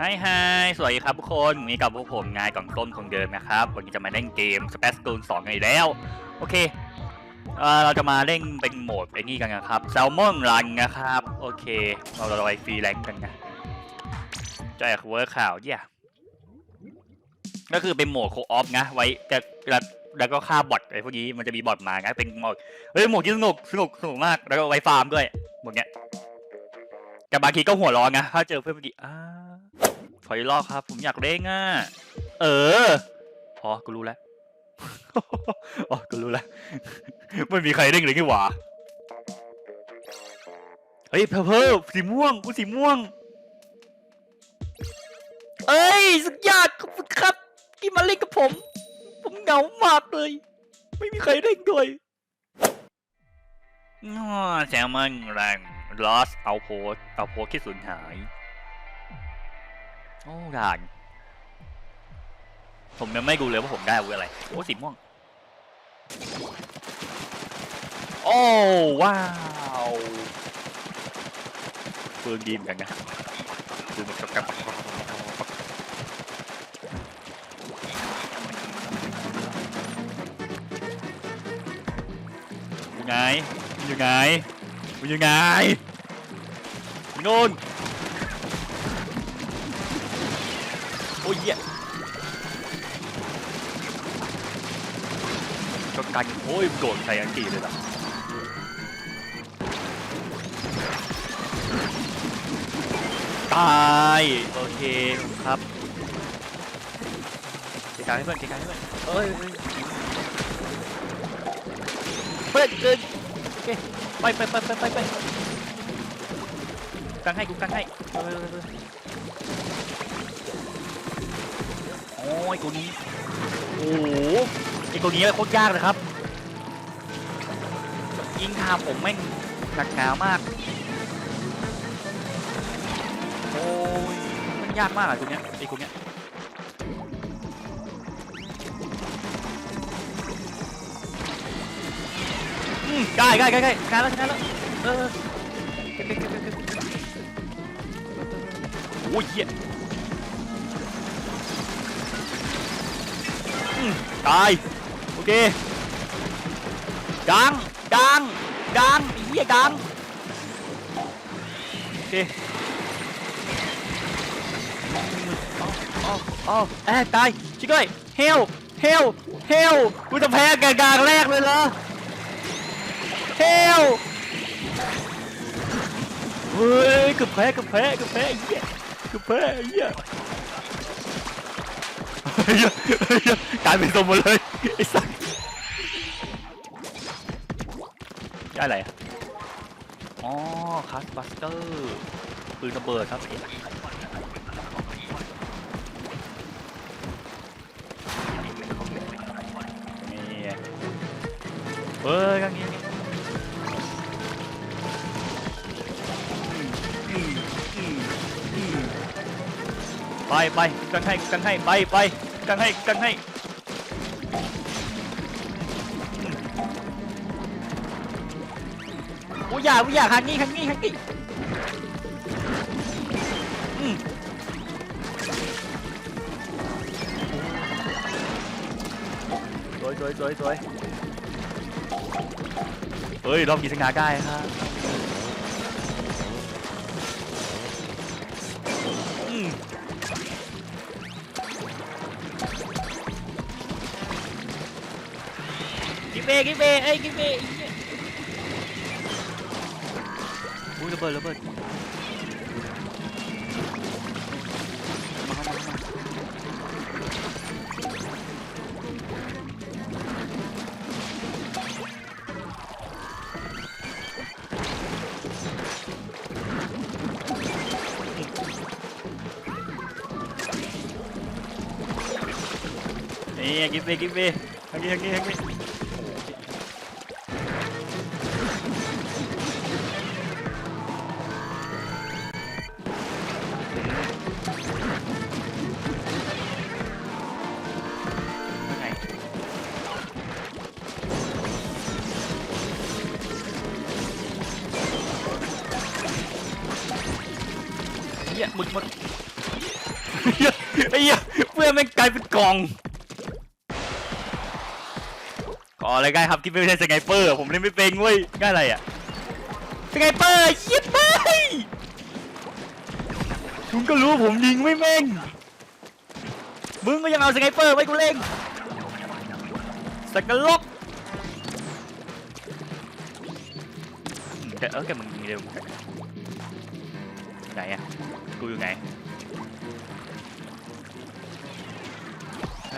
ฮายฮายสวัสดีครับทุกคนวันนี้กับพวกผมงายกล่องต้นคงเดิมนะครับ วันนี้จะมาเล่นเกม Space t o o n 2กันอีกแล้ว โอเคเเราจะมาเล่นเป็นโหมดไอ้นี่กันนะครับ Salmon Run นะครับ โอเค เราเราไปฟรีแลนซ์กันนะจะอยากเวิร์คข่าวเนี่ยก็คือเป็นโหมดโคออฟนะ ไว้จะแล้วแล้วก็ฆ่าบอทไอ้พวกนี้มันจะมีบอทมานะเป็นโหมดเฮ้ยโหมดที่สนุกสนุกสนุกมากแล้วก็ไว้ฟาร์มด้วยหมดเนี้ยแต่บางทีก็หัวร้อนนะถ้าเจอเพื่อนพอดีอ้า ขออีกรอบครับ ผมอยากเล่นอะ เอออ๋อกูรู้แล้ว อ๋อ กูรู้แล้ว ไม่มีใครเล่นเลยนี่หว่า เฮ้ย เพอเพอสีม่วง กูสีม่วง เอ้ย สุดยอดขอบคุณครับ ที่มาเล่นกับผม ผมเหงามากเลย ไม่มีใครเล่นด้วยง้อแซลมอนแรง lost outpost outpost ที่สูญหาย โอ้ด่านผมยังไม่ดูเลยว่าผมได้อาวุธอะไร โอ้สีม่วง โอ้ว้าวปืนดีเหมือนกันนะปืนมันกระกับอยู่ไงอยู่ไงอยู่ไงนู่น อ้ยเหี้ยชนกันโอ้ยโดดใส่อังกีเลยล่ะตาย โอเคครับเกียร์กลางให้เพื่อนเกียร์กลางให้เพื่อนเอ้ยเอ้ยเพื่อนเกินโอเคไปไปไปไปไปไปกางให้กูกางให้เออเออเออโอ้ยตัวนี้ โอ้โหไอตัวนี้โคตรยากเลยครับ ยิงทาผมแม่งหนักหนามาก โอ้ยมันยากมากอะตัวเนี้ยไอตัวเนี้ยอืมใกล้ใกล้ใกล้ใกล้ชนะแล้วชนะแล้วเออก็บเก็บเก็บเก็บเก็บโอ้ยเหี้ย ตาย โอเคดังดังดังเหี้ยดังโอเคอ๋ออ๋ออ๋อแอบตายชิคก้ยเฮลเฮลเฮลกูจะแพ้กกลางแรกเลยเหรอเฮลเฮ้ยกือบแพ้กือบแพ้กือบแพ้เหี้ยกือบแพ้เหี้ย เฮ้ยเฮ้ยกลายเป็นสมหมดเลยไอ้สัสได้อะไรอะอ๋อคัสบัสเตอร์ปืนระเบิดครับนี่เฮ้ยกันนี้ไปไปกันให้กันให้ไปไป กันให้กันให้อืมโอ้ยอย่าโอ้ยอย่าหันนี่หันนี่หันนี่อืมสวยสวยสวยสวยเฮ้ยรอบกีสงาได้ครับ กินเบกินเบเอ้ยกินเบอุ้ยระเบิดระเบิดมาเข้ามาเข้ามานี่กินเบกินเบทางนี้ทางนี้ทางนี้ เป็นกล่องก่ออะไรกันครับที่ไม่ใช่สไนเปอร์ผมเล่นไม่เป็นเว้ยง่ายอะไรอะสไนเปอร์เหี้ยไปคุณก็รู้ผมยิงไม่แม่งมึงก็ยังเอาสไนเปอร์ไว้กูเล่งสกลบอืมแต่เออแกมึงยิงเร็วไหนอะกูอยู่ไห โอ้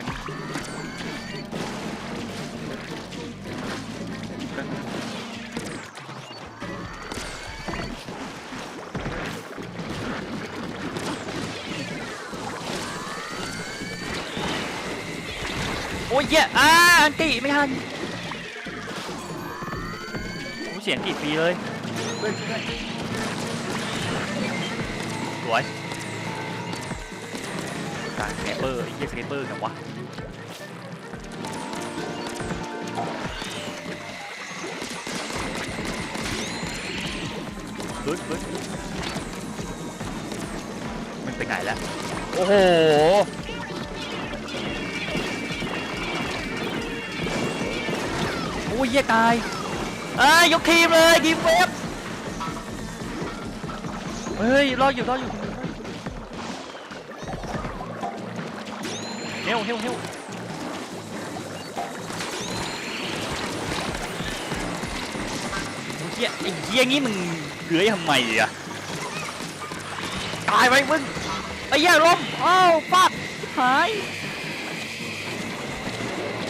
ยเหี้ยอ่าอันติไม่ทันโอ้เสียงกี่ปีเลยด้วยสวย ตายสไนเปอร์ไอ้เหี้ยสไนเปอร์กันวะปึ๊ดปึ๊ดมันไปไหนแล้ว โอ้โหโอ้ยเหี้ยตายเอ้ยยกทีมเลยทีมเวฟเฮ้ยรออยู่รออยู่ เฮลเฮลเฮลเฮียไอ้เฮียงี้มึงเหลือยทำไมอะตายไปมึงไอ้เหี้ยล้มอ้าวปัดหาย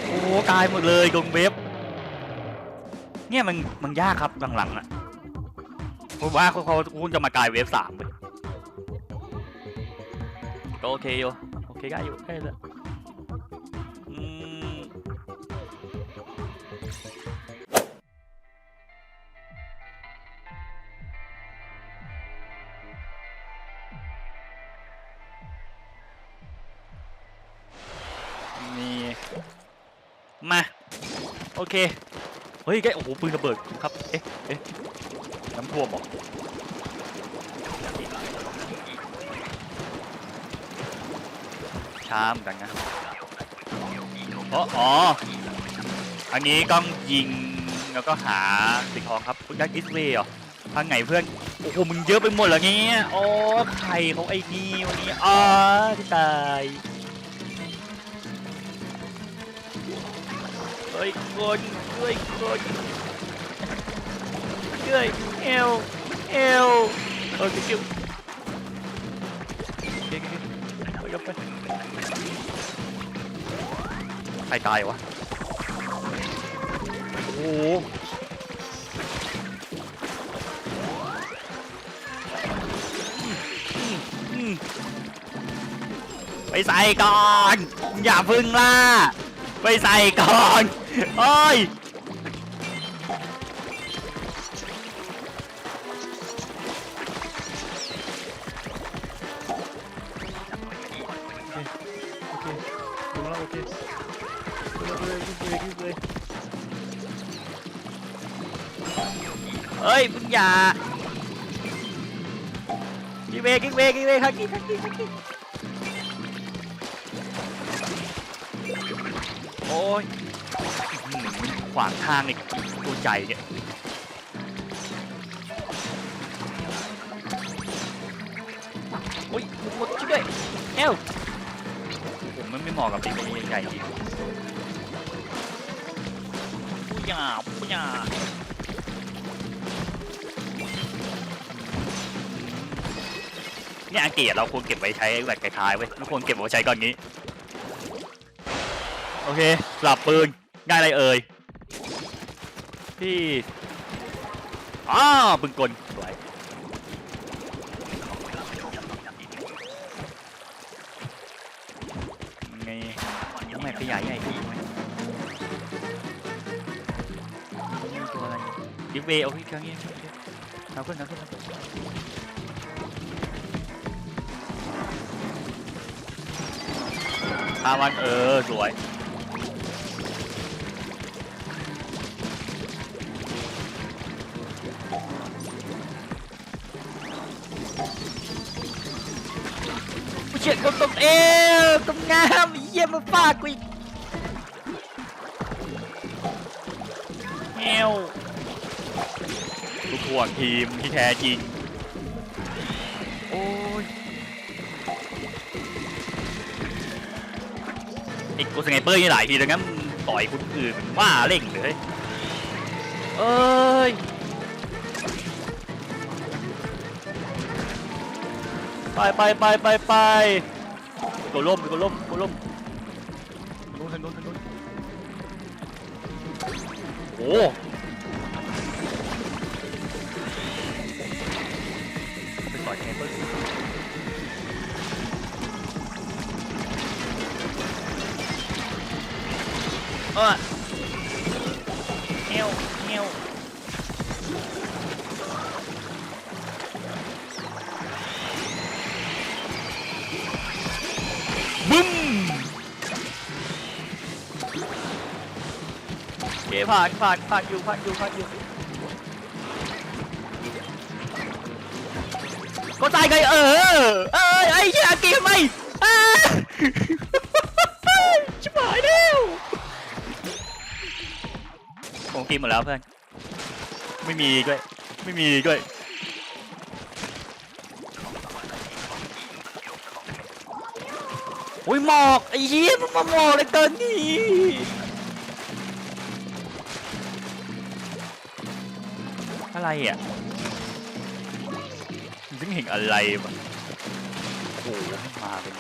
โอ้ตายหมดเลยดงเว็บเนี่ยมันมันยากครับหลังๆอะผมว่าเขาคุณจะมากลายเวฟสามเลยก็โอเคอยู่โอเคได้อยู่ได้เลย อเค เฮ้ยแกโอ้โหปืนระเบิดครับ เอ๊ะเอ๊ะน้ำท่วมหรอช้าเหมือนกันนะอ๋ออ๋ออันนี้ต้องยิงแล้วก็หาสีทองครับคุณยักษ์ดิสเวย์เหรอทางไหนเพื่อน โอ้โหมึงเยอะไปหมดเหรอเนี่ยอ๋อใครเขาไอ้นี่วันนี้อ๋อที่ตาย เฮ้ยคนเฮ้ยคนเฮ้ยเอวเอวเออคิวเก่งๆไปกันไปใครตายวะโอ้โหไปใส่ก่อน อย่าพึ่งล่าไปใส่ก่อน โอ้ย โอเคดูแล้วโอเคดูแล้วเลยยิงเลยยิงเลยเฮ้ยมึงอย่ากินเวกินเวกินเวครับกินครับกินครับกินโอ้ยอื้อหือ ขวางทางไอ้ตัวใจเนี่ยโอ้ยหมดช่วยด้วยเอ้วผมมันไม่เหมาะกับตีนี้ใหญ่ดีผู้หยาผู้หยาเนี่ยอังกฤษเราควรเก็บไว้ใช้แบบท้ายๆไว้ยไม่ควรเก็บไว้ใช้ก่อนนี้ โอเคสลับปืน ง่ายอะไรเอ่ย ที่อ้าวปืนกลสวยไงยังไม่ขยายใหญ่ขึ้นไหมมีตัวอะไรดิฟเวย์โอเคครั้งนี้เอาขึ้นเอาขึ้นเอาขึ้นพาวันเออ สวย ยี่ยมาฟาดกูอีกเอวลูกห่วงทีมที่แท้จริง โอ้ยไอ้กูสไนเปอร์นี่หลายทีแล้วงั้นต่อยคนอื่นว่าเล่งเลยเอ้ยไปไปไปไปไปกดล่มกดล่มกดล่ม โอ้ไปต่อยไงเปิ้ลเออ โอเคผ่านผ่านผ่านอยู่ผ่านอยู่ผ่านอยู่ก็ตายไงเออเอ้ยไอ้เหี้ยเกมไหมอ้าชิบหายแล้วผมกินหมดแล้วเพื่อนไม่มีด้วยไม่มีด้วยโอ้ยหมอกไอ้เหี้ยมันมาหมอกเลยเกินนี่ อะไรอะมันถึงเห็นอะไรวะโอ้โหมาเป็น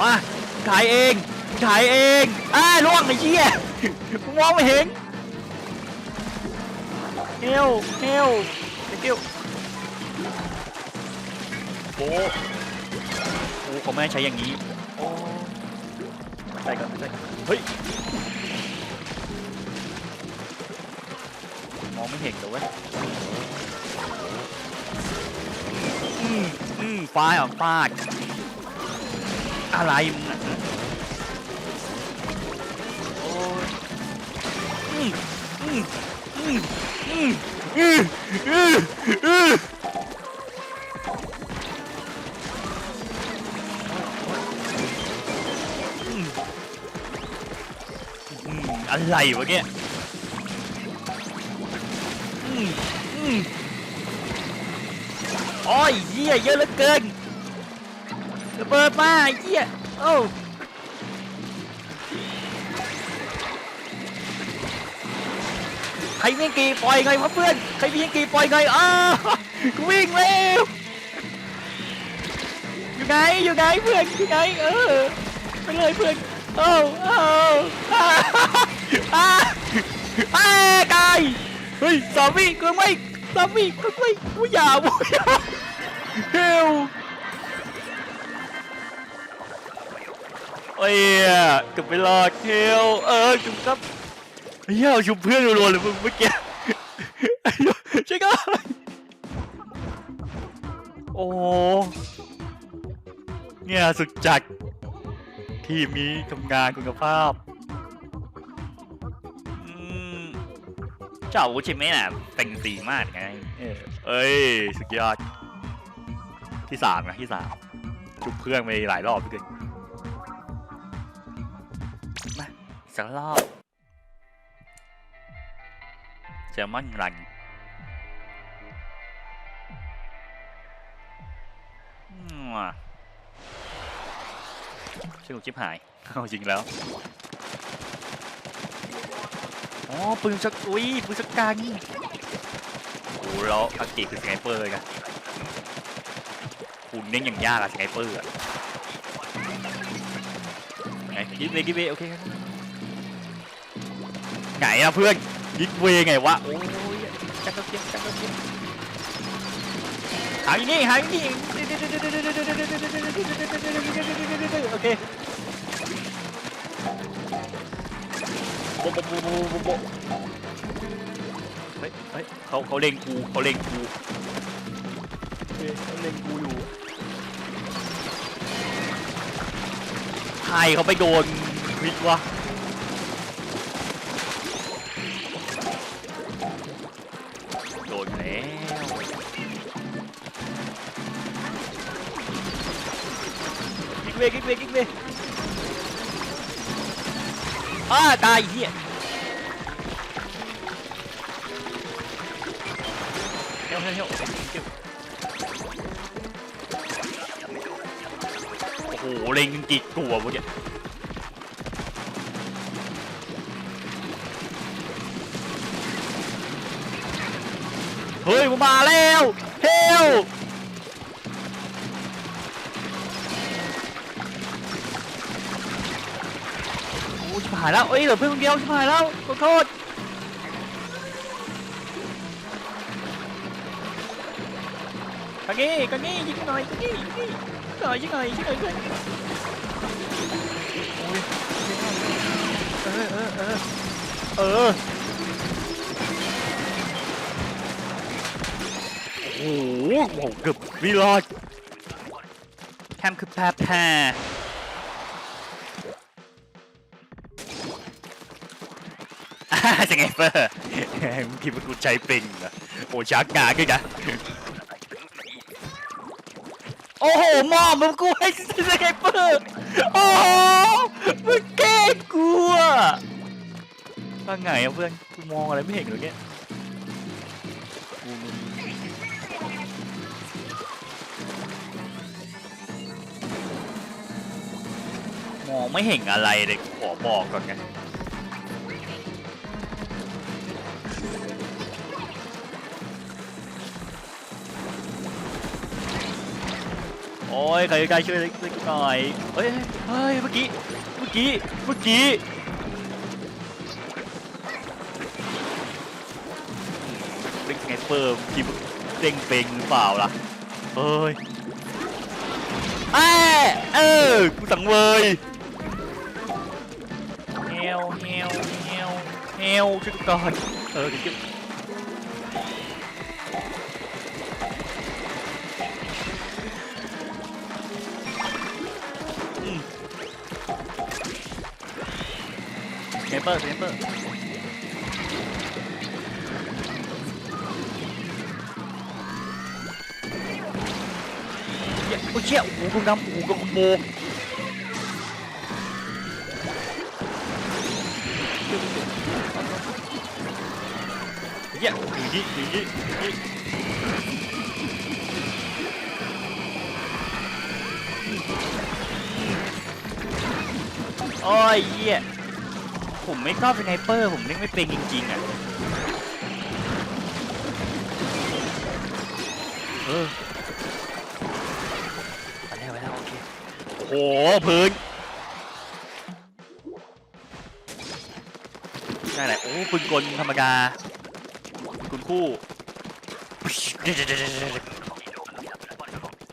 มาถ่ายเองถ่ายเองอ้าล่วงไอ้เหี้ยมองไม่เห็นเฮลเฮลเฮลโอ้โอ้เขาไม่ใช้อย่างนี้โอ้ใส่ก่อนใส่เฮ้ย ไม่เห็นเลยเว้ยอืมอืมฟาดอะฟาดอะไรมึงอะโอ้ยอืมอืมอืมอืมอืมอืมอืมอืมอะไรวะเนี่ย ยเหี้ยเยอะเหลือเกินระเบิดมาเหี้ยโอ้ใครวิ่งกี่ปล่อยไงเพื่อนใครวิ่งกี่ปล่อยไงอ้าวิ่งเร็วอยู่ไหนอยู่ไหนเพื่อนอยู่ไหนเออไปเลยเพื่อนโอ้โอ้อ้าอ้าอ้ากายเฮ้ยสามีกูไม่สามีกูไม่กูอย่ากูอย่า เฮลโอ้ยเกับไปรอดเฮลเออจุ๊บครับเฮ้ยเอาชุบเพื่อนรัวๆเลยมึงเมื่อกี้ใช่ก็โอ้เนี่ยสุดจัดทีมนี้ทำงานคุณภาพอืมเจ้าใช่ไหมน่ะแต่งสีมากไง เออเอ้ย สุดยอด ที่สามนะที่สามจุบเพื่อนไปหลายรอบเลยมาสักรอบเซลมอนรันอืมว่ะชื่อชิบหาย เอาจริงแล้ว อ๋อ ปืนชักอุ้ยปืนชักกันโอ้แล้วอังกฤษคือสไนเปอร์เลยนะ คุณเน้นอย่างยากอะสไนเปอร์อะไงกิฟเวกิฟเวโอเคครับไงอะเพื่อนยิกเวไงวะโอ้ยจักรเทียมจักรเทียมหาอยู่นี่หาอยู่นี่โอเคโบะโบะโบะโบะโบะโบะเฮ้ยเฮ้ยเขาเขาเล็งกูเขาเล็งกูเฮ้ยเขาเล็งกูอยู่ ใครเขาไปโดนมิดวะโดนแล้วเวกิ๊กเวกิ๊กเวอ้าตายไอ้เฮียเฮ้ยเฮ้ยเฮ้ย หเล็งกิดกลัวเมื่อกี้เฮ้ยมันมาแล้วเฮลโอ้ชิบหายแล้วเอ้ยเหลือเพื่อนคนเดียวชิบหายแล้วขอโทษกังงี้กังงี้ยิงหน่อยกังงี้ยิง หน่อยยิงหน่อยยิงหน่อยยิงหน่อยโอ้ยเออเออเออเออโอ้โหเกือบไม่รอดแคมคือแพ้แพ้อ่าสไงเฟอร์มึงคิดว่ากูใจเป็นเหรอโอ้ชักงาขึ้นนะ โอ้โหมอมมึงกูให้สไงเฟอร์โอ้โหมึงแกล้งกูอะว่าไงอะเพื่อนกูมองอะไรไม่เห็นเลยเนี่ยกูมองไม่เห็นอะไรเลยขอบอกก่อนไง โอ้ยใครใครช่วยช่วยกูหน่อยเฮ้ยเฮ้ยเมื่อกี้เมื่อกี้เมื่อกี้เล่นไงเปิมคิดว่าเด้งเปงหรือเปล่าล่ะเฮ้ยเอ้ยเออกูสังเวยเฮลเฮลเฮลเฮลช่วยกูก่อนเออเดี๋ยว สเปอร์สเนเปอร์โอ้ยเชี่ยโอ้โหคุณดำโอ้โหกระโบเหี้ยอย่างนี้อย่างนี้อย่างนี้โอ้ยเหี้ย ผมไม่ชอบสไนเปอร์ ผมเล่นไม่เป็นจริงๆอะเออไปแล้วไปแล้วโอเคโอ้โหพื้นได้แหละโอ้ปืนกลธรรมดาคุณคู่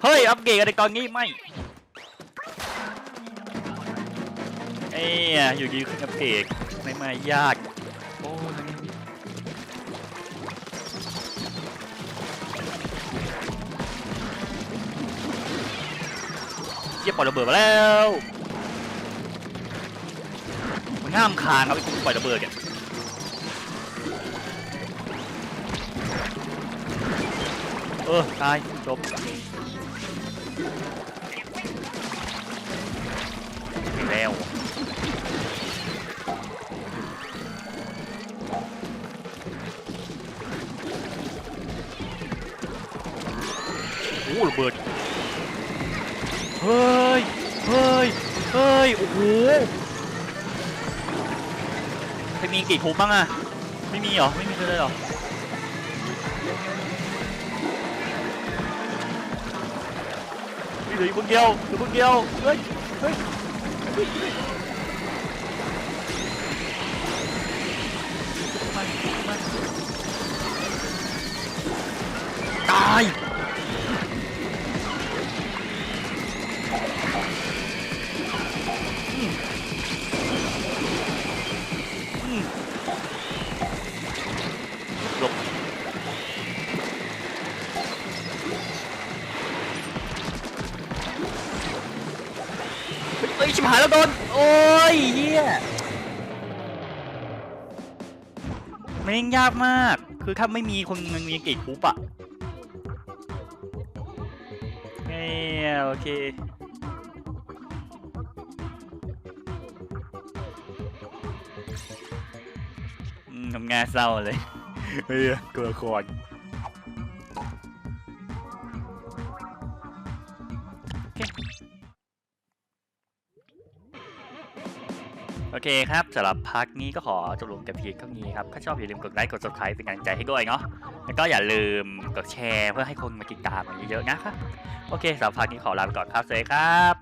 เฮ้ย อัปเกรดอะไรตอนนี้ไม่เอ้ยอยู่ดีขึ้นอัปเกรด ไม่มายาก โอ้ยเยี่ยปล่อยระเบิดมาแล้วมันง่ามคานเอาไปกูปล่อยระเบิดเนี่ยเออตายจบ ฮ้ยมีกี่คุกบ้างอะไม่มีเหรอ ไม่มีเลยเหรอ มีเหลืออยู่คนเดียวเหลือคนเดียว เฮ้ย เฮ้ย งยากมาก คือถ้าไม่มีคนมันมีเกดคูปอะเนี่โอเค ทำงานเศร้าเลย เฮ้ยกลัวคน อเคครับสำหรับพักนี้ก็ขอจบลงแต่เพียงเท่านี้ครับ ถ้าชอบอย่าลืมกดไลค์กด subscribe เป็นกำลังใจให้ด้วยเนาะแล้วก็อย่าลืมกดแชร์เพื่อให้คนมาติดตามกันเยอะๆนะครับ โอเคสำหรับพักนี้ขอลาไปก่อนครับสวัสดีครับ